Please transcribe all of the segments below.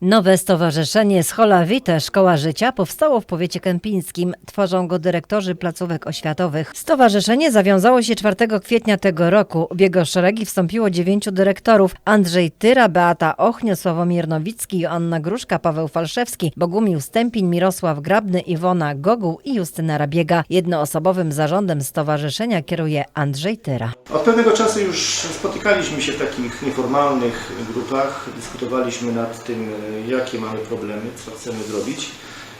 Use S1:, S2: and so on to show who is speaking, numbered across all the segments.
S1: Nowe stowarzyszenie Schola Vitae Szkoła Życia powstało w powiecie kępińskim. Tworzą go dyrektorzy placówek oświatowych. Stowarzyszenie zawiązało się 4 kwietnia tego roku. W jego szeregi wstąpiło dziewięciu dyrektorów. Andrzej Tyra, Beata Ochnio, Sławomir Nowicki, Joanna Gruszka, Paweł Falszewski, Bogumił Stępiń, Mirosław Grabny, Iwona Goguł i Justyna Rabiega. Jednoosobowym zarządem stowarzyszenia kieruje Andrzej Tyra.
S2: Od pewnego czasu już spotykaliśmy się w takich nieformalnych grupach, dyskutowaliśmy nad tym, jakie mamy problemy, co chcemy zrobić,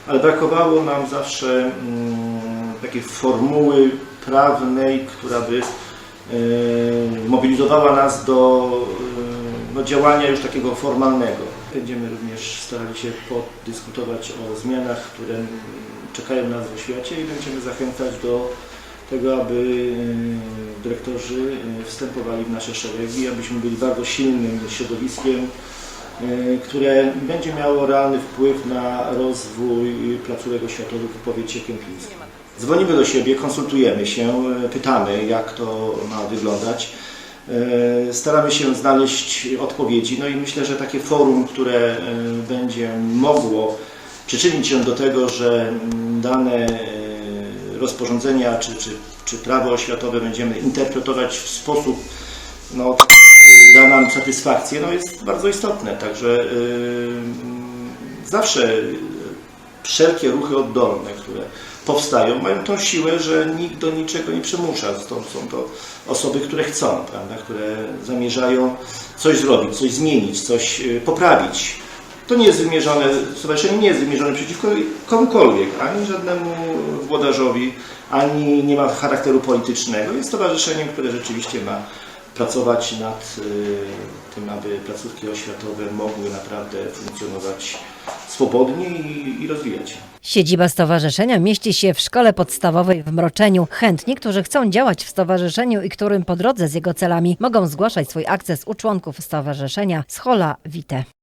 S2: ale brakowało nam zawsze mm, takiej formuły prawnej, która by e, mobilizowała nas do e, no, działania już takiego formalnego. Będziemy również starali się podyskutować o zmianach, które mm, czekają nas w oświacie i będziemy zachęcać do tego, aby dyrektorzy wstępowali w nasze szeregi, abyśmy byli bardzo silnym środowiskiem, które będzie miało realny wpływ na rozwój placówek oświatowych w powiecie kępińskim. Dzwonimy do siebie, konsultujemy się, e, pytamy jak to ma wyglądać. E, Staramy się znaleźć odpowiedzi, no i myślę, że takie forum, które e, będzie mogło przyczynić się do tego, że mm, dane e, rozporządzenia czy, czy, czy prawo oświatowe będziemy interpretować w sposób, no, taki, da nam satysfakcję, no jest bardzo istotne. Także yy, zawsze wszelkie ruchy oddolne, które powstają, mają tą siłę, że nikt do niczego nie przymusza. Stąd są to osoby, które chcą, prawda, które zamierzają coś zrobić, coś zmienić, coś yy, poprawić. To nie jest wymierzone, stowarzyszenie nie jest wymierzone przeciwko komukolwiek, ani żadnemu włodarzowi, ani nie ma charakteru politycznego. Jest stowarzyszeniem, które rzeczywiście ma pracować nad y, tym, aby placówki oświatowe mogły naprawdę funkcjonować swobodnie i, rozwijać się.
S1: Siedziba stowarzyszenia mieści się w szkole podstawowej w Mroczeniu. Chętni, którzy chcą działać w stowarzyszeniu i którym po drodze z jego celami mogą zgłaszać swój akces u członków stowarzyszenia Schola Vitae.